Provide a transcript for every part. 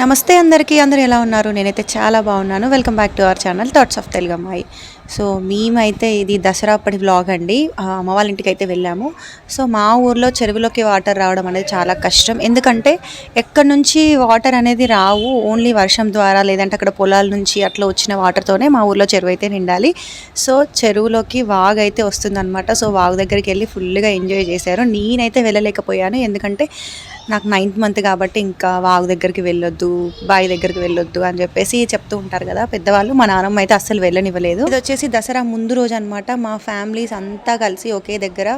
నమస్తే అందరికీ. అందరూ ఎలా ఉన్నారు? నేనైతే చాలా బాగున్నాను. Welcome back to our channel thoughts of Telugu అమ్మాయి సో మేమైతే ఇది దసరా అప్పటి వ్లాగ్ అండి. అమ్మ వాళ్ళ ఇంటికి అయితే వెళ్ళాము. సో మా ఊర్లో చెరువులోకి వాటర్ రావడం అనేది చాలా కష్టం. ఎందుకంటే ఎక్కడి నుంచి వాటర్ అనేది రావు ఓన్లీ వర్షం ద్వారా లేదంటే అక్కడ పొలాల నుంచి అట్లా వచ్చిన వాటర్తోనే మా ఊర్లో చెరువు అయితే నిండాలి. సో చెరువులోకి వాగు అయితే వస్తుందన్నమాట. సో వాగు దగ్గరికి వెళ్ళి ఫుల్గా ఎంజాయ్ చేశారు. నేనైతే వెళ్ళలేకపోయాను. ఎందుకంటే నాకు నైన్త్ మంత్ కాబట్టి ఇంకా వాగు దగ్గరికి వెళ్ళొద్దు బావి దగ్గరికి వెళ్ళొద్దు అని చెప్పేసి చెప్తూ ఉంటారు కదా పెద్దవాళ్ళు. మా నాన్నమ్మ అయితే అస్సలు వెళ్ళనివ్వలేదు. ఇది వచ్చేసి దసరా ముందు రోజు అనమాట మా ఫ్యామిలీస్ అంతా కలిసి ఒకే దగ్గర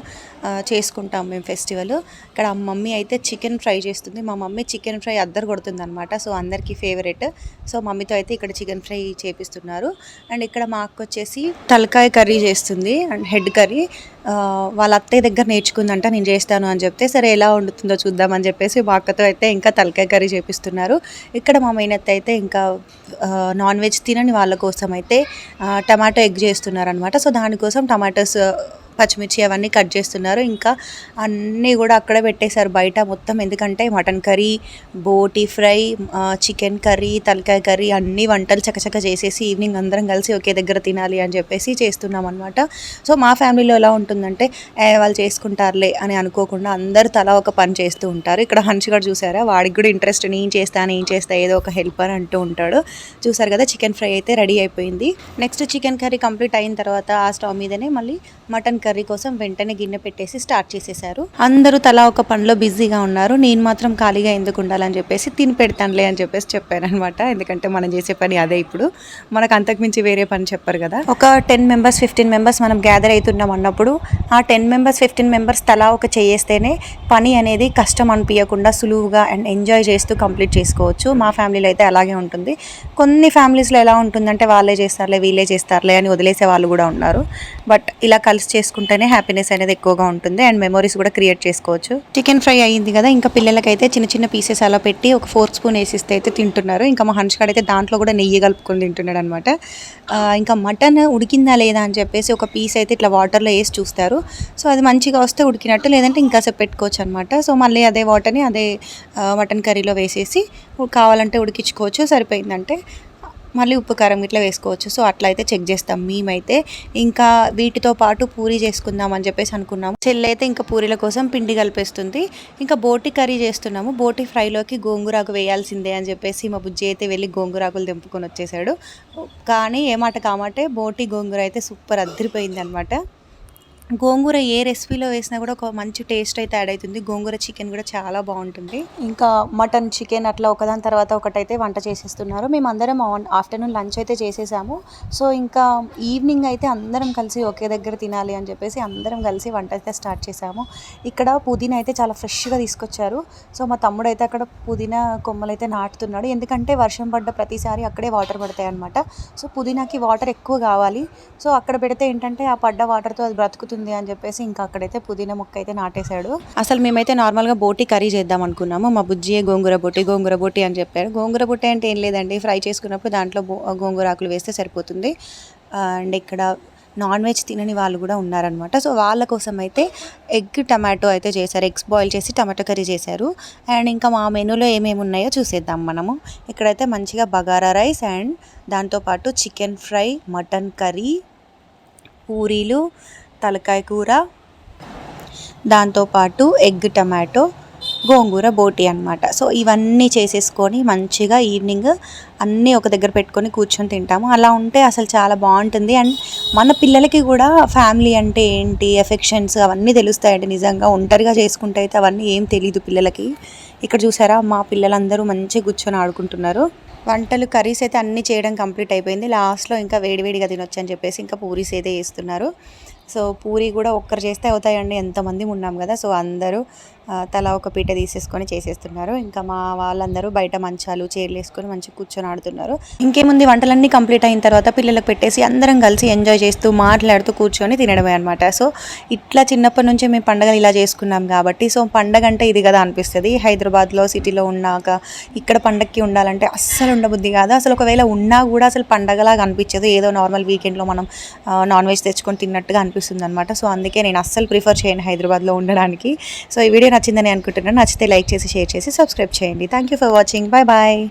చేసుకుంటాం మేము ఫెస్టివల్. ఇక్కడ మమ్మీ అయితే చికెన్ ఫ్రై చేస్తుంది. మా మమ్మీ చికెన్ ఫ్రై అద్దరు కొడుతుంది అనమాట సో అందరికీ ఫేవరెట్ సో మమ్మీతో అయితే ఇక్కడ చికెన్ ఫ్రై చేపిస్తున్నారు. అండ్ ఇక్కడ మా అక్క వచ్చేసి తలకాయ కర్రీ చేస్తుంది. And head curry. వాళ్ళ అత్తయ్య దగ్గర నేర్చుకుందంట నేను చేస్తాను అని చెప్తే సరే ఎలా వండుతుందో చూద్దామని చెప్పేసి మా అక్కతో అయితే ఇంకా తలకాయ కర్రీ చేపిస్తున్నారు. ఇక్కడ మా మేనత్త అయితే ఇంకా నాన్ వెజ్ తినని వాళ్ళ కోసం అయితే టమాటో ఎగ్ చేస్తున్నారు అనమాట సో దానికోసం టమాటోస్ పచ్చిమిర్చి అవన్నీ కట్ చేస్తున్నారు. ఇంకా అన్నీ కూడా అక్కడే పెట్టేశారు బయట మొత్తం. ఎందుకంటే మటన్ కర్రీ బోటి ఫ్రై చికెన్ కర్రీ తలకాయ కర్రీ అన్ని వంటలు చకచక చేసేసి ఈవినింగ్ అందరం కలిసి ఒకే దగ్గర తినాలి అని చెప్పేసి చేస్తున్నాం అనమాట సో మా ఫ్యామిలీలో ఎలా ఉంటుందంటే వాళ్ళు చేసుకుంటారులే అని అనుకోకుండా అందరు తలా ఒక పని చేస్తూ ఉంటారు. ఇక్కడ హన్ష్ కూడా చూసారా? వాడికి కూడా ఇంట్రెస్ట్ నేను చేస్తా నేను చేస్తా ఏదో ఒక హెల్పర్ అంటూ ఉంటాడు. చూసారు కదా చికెన్ ఫ్రై అయితే రెడీ అయిపోయింది. నెక్స్ట్ చికెన్ కర్రీ కంప్లీట్ అయిన తర్వాత ఆ స్టవ్ మీదనే మళ్ళీ మటన్ కర్రీ కోసం వెంటనే గిన్నె పెట్టేసి స్టార్ట్ చేసేసారు అందరూ తలా ఒక పనిలో బిజీగా ఉన్నారు. నేను మాత్రం ఖాళీగా ఎందుకు ఉండాలని చెప్పేసి తిని పెడతానులే అని చెప్పేసి చెప్పాను అనమాట ఎందుకంటే మనం చేసే పని అదే ఇప్పుడు. మనకు అంతకుమించి వేరే పని చెప్పారు కదా. ఒక టెన్ మెంబర్స్ ఫిఫ్టీన్ మెంబర్స్ మనం గ్యాదర్ అవుతున్నాం అన్నప్పుడు ఆ టెన్ మెంబర్స్ ఫిఫ్టీన్ మెంబర్స్ తలా ఒక చేయేస్తేనే పని అనేది కష్టం అనిపించకుండా సులువుగా అండ్ ఎంజాయ్ చేస్తూ కంప్లీట్ చేసుకోవచ్చు. మా ఫ్యామిలీలో అయితే అలాగే ఉంటుంది. కొన్ని ఫ్యామిలీస్లో ఎలా ఉంటుందంటే వాళ్ళే చేస్తారులే వీళ్ళే చేస్తారులే అని వదిలేసే వాళ్ళు కూడా ఉన్నారు. బట్ ఇలా కలిసి చేసుకుంటేనే హ్యాపీనెస్ అనేది ఎక్కువగా ఉంటుంది అండ్ మెమరీస్ కూడా క్రియేట్ చేసుకోవచ్చు. చికెన్ ఫ్రై అయ్యింది కదా ఇంకా పిల్లలకైతే చిన్న చిన్న పీసెస్ అలా పెట్టి ఒక ఫోర్ స్పూన్ వేసిస్తే అయితే తింటున్నారు. ఇంకా మా హన్ష్ అయితే దాంట్లో కూడా నెయ్యి కలుపుకొని తింటున్నాడు అనమాట ఇంకా మటన్ ఉడికిందా లేదా అని చెప్పేసి ఒక పీస్ అయితే ఇట్లా వాటర్లో వేసి చూస్తారు. సో అది మంచిగా వస్తే ఉడికినట్టు లేదంటే ఇంకాసేపు పెట్టుకోవచ్చు అనమాట సో మళ్ళీ అదే వాటర్ని అదే మటన్ కర్రీలో వేసేసి కావాలంటే ఉడికించుకోవచ్చు సరిపోయిందంటే. మళ్ళీ ఉప్పు కారం ఇట్లా వేసుకోవచ్చు. సో అట్లా అయితే చెక్ చేస్తాం. మేమైతే ఇంకా వీటితో పాటు పూరి చేసుకుందాం అని చెప్పేసి అనుకున్నాము. చెల్లి అయితే ఇంకా పూరీల కోసం పిండి కలిపేస్తుంది. ఇంకా బోటి కర్రీ చేస్తున్నాము. బోటి ఫ్రైలోకి గోంగూరాకు వేయాల్సిందే అని చెప్పేసి మా బుజ్జి అయితే వెళ్ళి గోంగూరాకులు తెంపుకొని వచ్చేసాడు. కానీ ఏమాట కామాటే బోటి గోంగూర అయితే సూపర్ అద్దరిపోయింది అనమాట గోంగూర ఏ రెసిపీలో వేసినా కూడా ఒక మంచి టేస్ట్ అయితే యాడ్ అవుతుంది. గోంగూర చికెన్ కూడా చాలా బాగుంటుంది. ఇంకా మటన్ చికెన్ అట్లా ఒకదాని తర్వాత ఒకటైతే వంట చేసేస్తున్నారు. మేము అందరం ఆఫ్టర్నూన్ లంచ్ అయితే చేసేసాము. సో ఇంకా ఈవినింగ్ అయితే అందరం కలిసి ఒకే దగ్గర తినాలి అని చెప్పేసి అందరం కలిసి వంట అయితే స్టార్ట్ చేసాము. ఇక్కడ పుదీనా అయితే చాలా ఫ్రెష్గా తీసుకొచ్చారు. సో మా తమ్ముడు అయితే అక్కడ పుదీనా కొమ్మలు అయితే నాటుతున్నాడు. ఎందుకంటే వర్షం పడ్డ ప్రతిసారి అక్కడే వాటర్ పడతాయి అనమాట సో పుదీనాకి వాటర్ ఎక్కువ కావాలి. సో అక్కడ పెడితే ఏంటంటే ఆ పడ్డ వాటర్తో అది బ్రతుకుతుంది అని చెప్పేసి ఇంకా అక్కడైతే పుదీనా మొక్క అయితే నాటేశాడు. అసలు మేమైతే నార్మల్గా బోటి కర్రీ చేద్దాం అనుకున్నాము. మా బుజ్జి గోంగూర బోటి గోంగూర బోటి అని చెప్పాడు. గోంగూర బోటి అంటే ఏం లేదండి ఫ్రై చేసుకున్నప్పుడు దాంట్లో బో- గోంగూర ఆకులు వేస్తే సరిపోతుంది. అండ్ ఇక్కడ నాన్ వెజ్ తినని వాళ్ళు కూడా ఉన్నారనమాట సో వాళ్ళ కోసం అయితే ఎగ్ టమాటో అయితే చేశారు. ఎగ్స్ బాయిల్ చేసి టమాటో కర్రీ చేశారు. అండ్ ఇంకా మా మెనూలో ఏమేమి ఉన్నాయో చూసేద్దాం మనము. ఇక్కడైతే మంచిగా బగారా రైస్ అండ్ దాంతోపాటు చికెన్ ఫ్రై మటన్ కర్రీ పూరీలు తలకాయ కూర దాంతోపాటు ఎగ్ టమాటో గోంగూర బోటి అన్నమాట. సో ఇవన్నీ చేసేసుకొని మంచిగా ఈవినింగ్ అన్నీ ఒక దగ్గర పెట్టుకొని కూర్చొని తింటాము. అలా ఉంటే అసలు చాలా బాగుంటుంది. అండ్ మన పిల్లలకి కూడా ఫ్యామిలీ అంటే ఏంటి ఎఫెక్షన్స్ అవన్నీ తెలుస్తాయండి నిజంగా. ఒంటరిగా చేసుకుంటే అయితే అవన్నీ ఏం తెలియదు పిల్లలకి. ఇక్కడ చూసారా మా పిల్లలందరూ మంచిగా కూర్చొని ఆడుకుంటున్నారు. వంటలు కర్రీస్ అయితే అన్నీ చేయడం కంప్లీట్ అయిపోయింది. లాస్ట్లో ఇంకా వేడివేడిగా తినొచ్చు అని చెప్పేసి ఇంకా పూరీస్ అయితే వేస్తున్నారు సో పూరి కూడా ఒక్కరు చేస్తే అవుతాయండి ఎంతమంది ఉన్నాం కదా. సో అందరూ తలా ఒక పీట తీసేసుకొని చేసేస్తున్నారు. ఇంకా మా వాళ్ళందరూ బయట మంచాలు చైర్లు వేసుకొని మంచిగా కూర్చొని ఆడుతున్నారు. ఇంకేముంది వంటలన్నీ కంప్లీట్ అయిన తర్వాత పిల్లలకు పెట్టేసి అందరం కలిసి ఎంజాయ్ చేస్తూ మాట్లాడుతూ కూర్చొని తినడమే అనమాట సో ఇట్లా చిన్నప్పటి నుంచి మేము పండగలు ఇలా చేసుకున్నాం కాబట్టి సో పండగ అంటే ఇది కదా అనిపిస్తుంది. హైదరాబాద్లో సిటీలో ఉన్నాక ఇక్కడ పండగకి ఉండాలంటే అస్సలు ఉండబుద్ధి కాదు. అసలు ఒకవేళ ఉన్నా కూడా అసలు పండగలాగా అనిపించదు. ఏదో నార్మల్ వీకెండ్లో మనం నాన్ వెజ్ తెచ్చుకొని తిన్నట్టుగా అనిపిస్తుంది. అనిపిస్తుంది అనమాట సో అందుకే నేను అస్సలు ప్రిఫర్ చేయను హైదరాబాద్లో ఉండడానికి. సో ఈ వీడియో నచ్చిందని అనుకుంటున్నాను. నచ్చితే లైక్ చేసి షేర్ చేసి సబ్స్క్రైబ్ చేయండి. Thank you for watching. Bye bye.